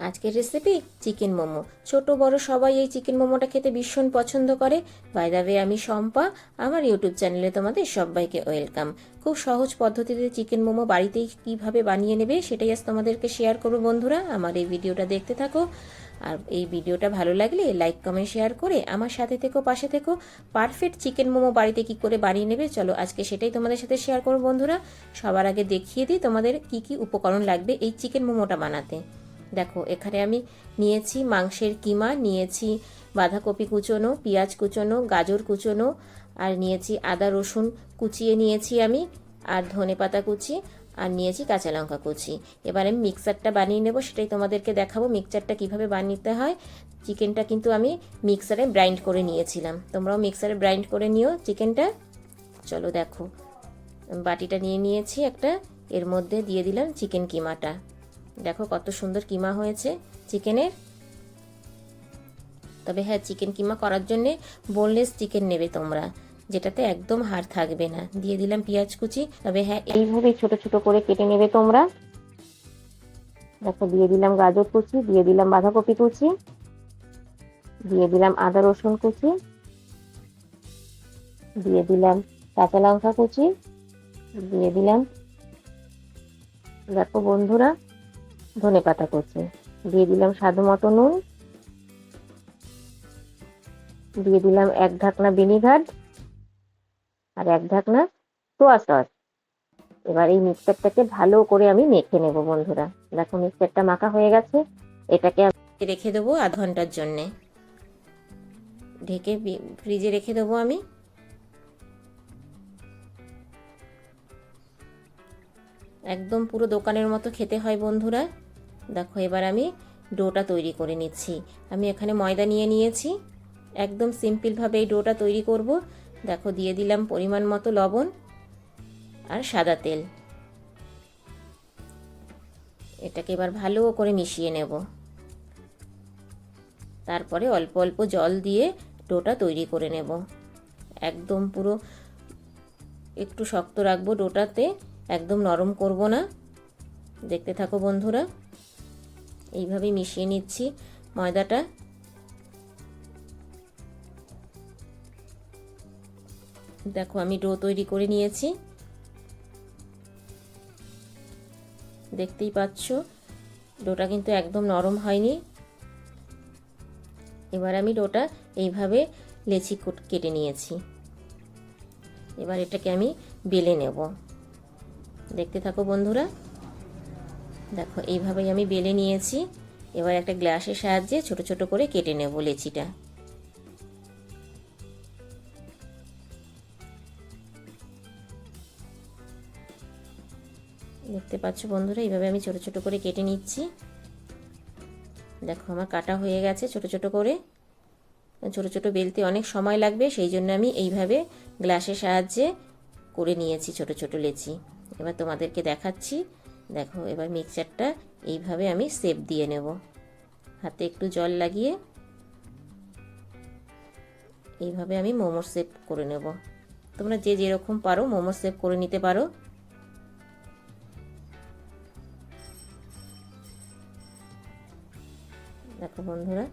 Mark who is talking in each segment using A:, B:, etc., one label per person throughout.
A: আজকের recipe chicken momo. ছোট, বড় সবাই এই চিকেন মোমোটা খেতে ভীষণ পছন্দ করে। বাই আমি শম্পা। আমার ইউটিউব চ্যানেলে তোমাদের সবাইকে ওয়েলকাম খুব সহজ পদ্ধতিতে চিকেন মোমো বাড়িতেই কীভাবে বানিয়ে নেবে সেটাই আজ তোমাদেরকে শেয়ার করব বন্ধুরা। আমার এই ভিডিওটা দেখতে থাকো। আর এই ভিডিওটা ভালো লাগলে লাইক কমেন্ট শেয়ার করে আমার সাথে থেকো, পাশে থেকো। পারফেক্ট চিকেন মোমো বাড়িতে কি করে বানিয়ে নেবে চলো আজকে সেটাই তোমাদের সাথে শেয়ার করব বন্ধুরা। সবার আগে দেখিয়ে দিই তোমাদের কি কি উপকরণ লাগবে এই চিকেন মোমোটা বানাতে। দেখো, এখানে আমি নিয়েছি মাংসের কিমা, নিয়েছি বাঁধাকপি কুচোনো, পেঁয়াজ কুচোনো, গাজর কুচোনো, আর নিয়েছি আদা রসুন কুচিয়ে নিয়েছি আমি, আর ধনে পাতা কুচি, আর নিয়েছি কাঁচা লঙ্কা কুচি। এবার আমি মিক্সারটা বানিয়ে নেব, সেটাই তোমাদেরকে দেখাবো মিক্সচারটা কীভাবে বানিয়ে হয়। চিকেনটা কিন্তু আমি মিক্সারে ব্রাইন্ড করে নিয়েছিলাম। তোমরাও মিক্সারে ব্রাইন্ড করে নিও চিকেনটা। চলো দেখো, বাটিটা নিয়ে নিয়েছি একটা, এর মধ্যে দিয়ে দিলাম চিকেন কিমাটা। দেখো কত সুন্দর কিমা হয়েছে চিকেনের। তবে হ্যাঁ চিকেন কিমা করার জন্যে বোনলেস চিকেন নেবে তোমরা, যেটাতে একদম হাড় থাকবে না। দিয়ে দিলাম পেঁয়াজ কুচি। তবে হ্যাঁ এইভাবে ছোট ছোট করে কেটে নেবে তোমরা। দেখো, দিয়ে দিলাম গাজর কুচি, দিয়ে দিলাম বাঁধাকপি কুচি, দিয়ে দিলাম আদা রসুন কুচি, দিয়ে দিলাম কাঁচা লঙ্কা কুচি, দিয়ে দিলাম। দেখো বন্ধুরা ধনে পাতা কুচি। দিয়ে দিলাম স্বাদ মতো নুন। দিয়ে দিলাম এক ঢাকনা ভিনিগার আর এক ঢাকনা সোয়া সস এবার এই মিক্সচারটাকে ভালো করে আমি মেখে নেব বন্ধুরা। দেখো মিক্সচারটা মাখা হয়ে গেছে। এটাকে রেখে দেবো আধ ঘণ্টার জন্যে। ঢেকে ফ্রিজে রেখে দেবো আমি। একদম পুরো দোকানের মতো খেতে হয় বন্ধুরা। দেখো, এবার আমি ডোটা তৈরি করে নিচ্ছি। আমি এখানে ময়দা নিয়ে নিয়েছি। একদম সিম্পলভাবে এই ডোটা তৈরি করব। দেখো, দিয়ে দিলাম পরিমাণ মতো লবণ আর সাদা তেল। এটাকে এবার ভালো করে মিশিয়ে নেব। তারপরে অল্প অল্প জল দিয়ে ডোটা তৈরি করে নেব। একদম পুরো একটু শক্ত রাখব ডোটাতে। একদম নরম করব না। দেখতে থাকো বন্ধুরা। এইভাবেই মিশিয়ে নিচ্ছি ময়দাটা। দেখো আমি ডো তৈরি করে নিয়েছি। দেখতেই পাচ্ছ, ডোটা কিন্তু একদম নরম হয়নি। এবার আমি ডোটা এইভাবে লেচি কেটে নিয়েছি। এবার এটাকে আমি বেলে নেব। দেখতে থাকো বন্ধুরা। দেখো, এইভাবেই আমি বেলে নিয়েছি। এবার একটা গ্লাসের সাহায্যে ছোট ছোট করে কেটে নেব লেচিটা। দেখতে পাচ্ছ বন্ধুরা, এইভাবে আমি ছোট ছোট করে কেটে নিচ্ছি। দেখো, আমার কাটা হয়ে গেছে ছোট ছোট করে। ছোট ছোট বেলতে অনেক সময় লাগবে, সেই জন্য আমি এইভাবে গ্লাসের সাহায্যে করে নিয়েছি ছোট ছোট লেচি। এবার তোমাদেরকে দেখাচ্ছি দেখো, এবার মিক্সচারটা এইভাবে আমি সেপ দিয়ে নেব। হাতে একটু জল লাগিয়ে এইভাবে আমি মোমোর সেপ করে নেব। তোমরা যে যেরকম পারো মোমোর সেপ করে নিতে পারো। দেখো বন্ধুরা।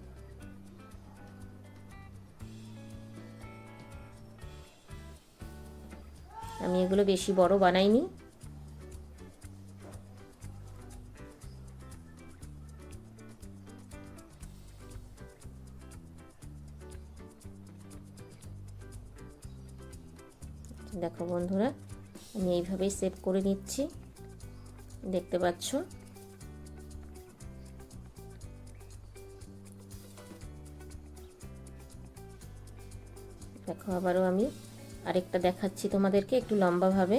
A: আমি এগুলো বেশি বড় বানাইনি। দেখো বন্ধুরা, আমি এইভাবেই সেভ করে নিচ্ছি। দেখতে পাচ্ছ? দেখো আবারও আমি আরেকটা দেখাচ্ছি তোমাদেরকে একটু লম্বাভাবে।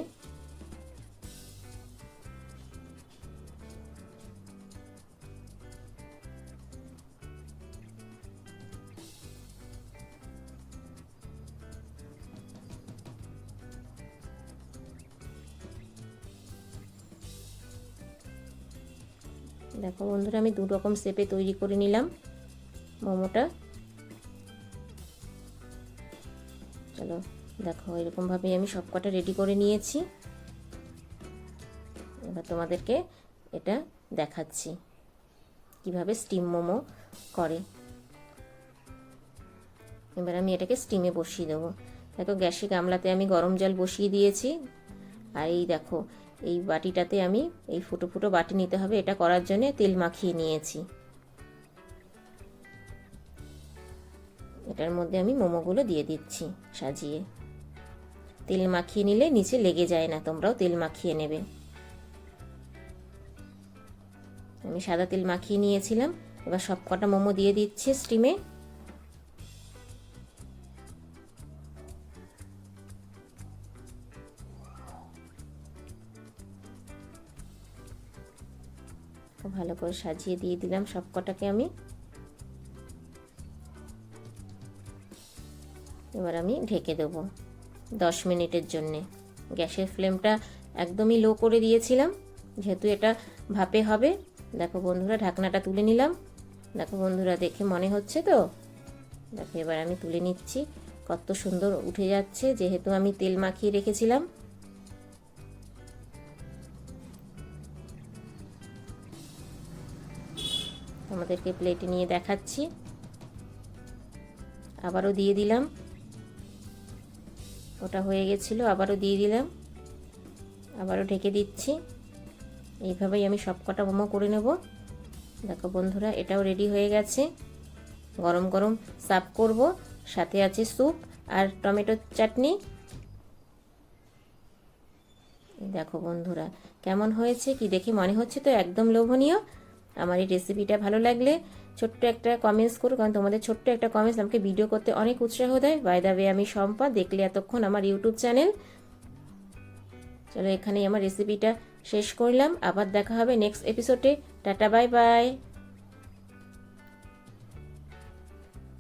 A: দেখো বন্ধুরা, আমি দু রকম শেপে তৈরি করে নিলাম মোমোটা। চলো, দেখো এরকমভাবেই আমি সব কটা রেডি করে নিয়েছি। এবার তোমাদেরকে এটা দেখাচ্ছি, কীভাবে স্টিম মোমো করে। এবার আমি এটাকে স্টিমে বসিয়ে দেবো। দেখো গ্যাসে গামলাতে আমি গরম জল বসিয়ে দিয়েছি। আর এই দেখো এই বাটিটাতে আমি এই ফুটো ফুটো বাটি নিতে হবে। এটা করার জন্য তেল মাখিয়ে নিয়েছি। এটার মধ্যে আমি মোমোগুলো দিয়ে দিচ্ছি সাজিয়ে। তেল মাখিয়ে নিলে নিচে লেগে যায় না, তোমরাও তেল মাখিয়ে নেবে। আমি সাদা তেল মাখিয়ে নিয়েছিলাম। এবার সব কটা মোমো দিয়ে দিচ্ছি স্টিমে। ভালো করে সাজিয়ে দিয়ে দিলাম সব কটাকে আমি। এবার আমি ঢেকে দেবো দশ মিনিটের জন্যে। গ্যাসের ফ্লেমটা একদমই লো করে দিয়েছিলাম, যেহেতু এটা ভাপে হবে। দেখো বন্ধুরা, ঢাকনাটা তুলে নিলাম। দেখো বন্ধুরা, দেখে মনে হচ্ছে তো? দেখো এবার আমি তুলে নিচ্ছি। কত সুন্দর উঠে যাচ্ছে, যেহেতু আমি তেল মাখিয়ে রেখেছিলাম। তোমাদেরকে প্লেটে নিয়ে দেখাচ্ছি। আবারও দিয়ে দিলাম। ওটা হয়ে গেছিল, আবারও দিয়ে দিলাম। আবারও ঢেকে দিচ্ছি। এইভাবেই আমি সব কটা মোমো করে নেব। দেখো বন্ধুরা, এটাও রেডি হয়ে গেছে। গরম গরম সার্ভ করব। সাথে আছে স্যুপ আর টমেটোর চাটনি। দেখো বন্ধুরা, কেমন হয়েছে কি দেখে মনে হচ্ছে তো? একদম লোভনীয়। আমার এই রেসিপিটা ভালো লাগলে ছোট্ট একটা কমেন্টস করো, কারণ তোমাদের ছোট্ট একটা কমেন্টস আমাকে ভিডিও করতে অনেক উৎসাহ দেয়। বাই দা ওয়ে আমি সম্পা দেখলে এতক্ষণ আমার ইউটিউব চ্যানেল চলো এখানেই আমার রেসিপিটা শেষ করলাম। আবার দেখা হবে নেক্সট এপিসোডে টাটা বাই বাই